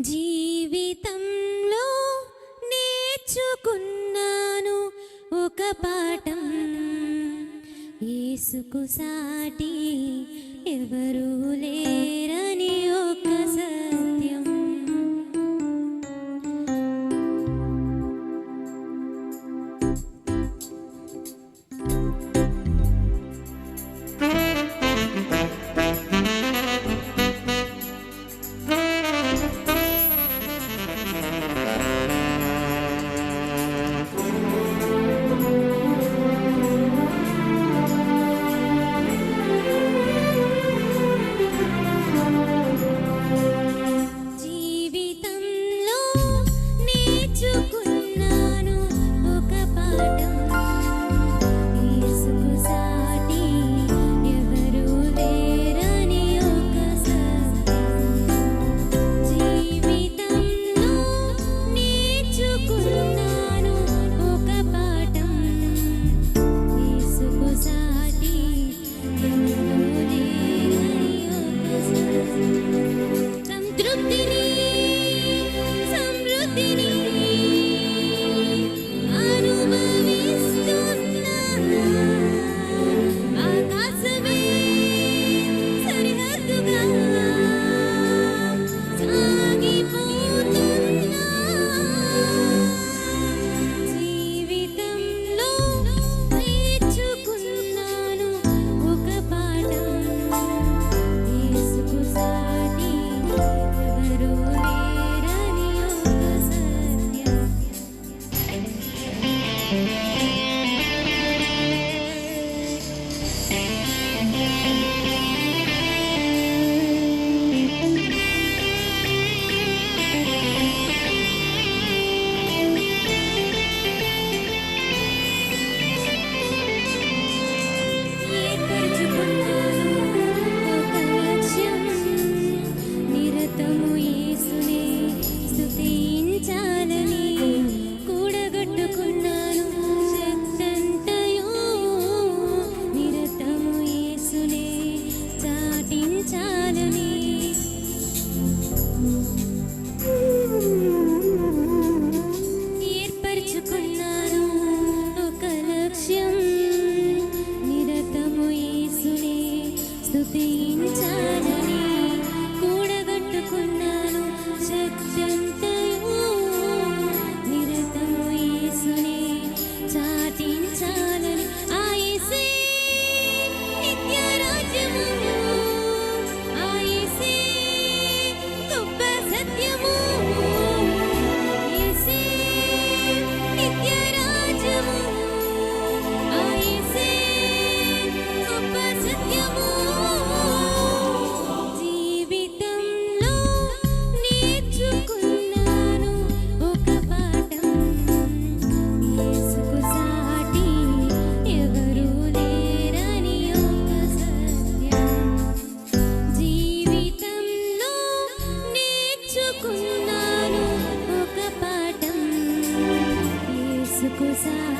జీవితంలో నేర్చుకున్నాను ఒక పాఠం. ఏసుకు సాటి ఎవరూ లేరా? నేర్చుకున్నాను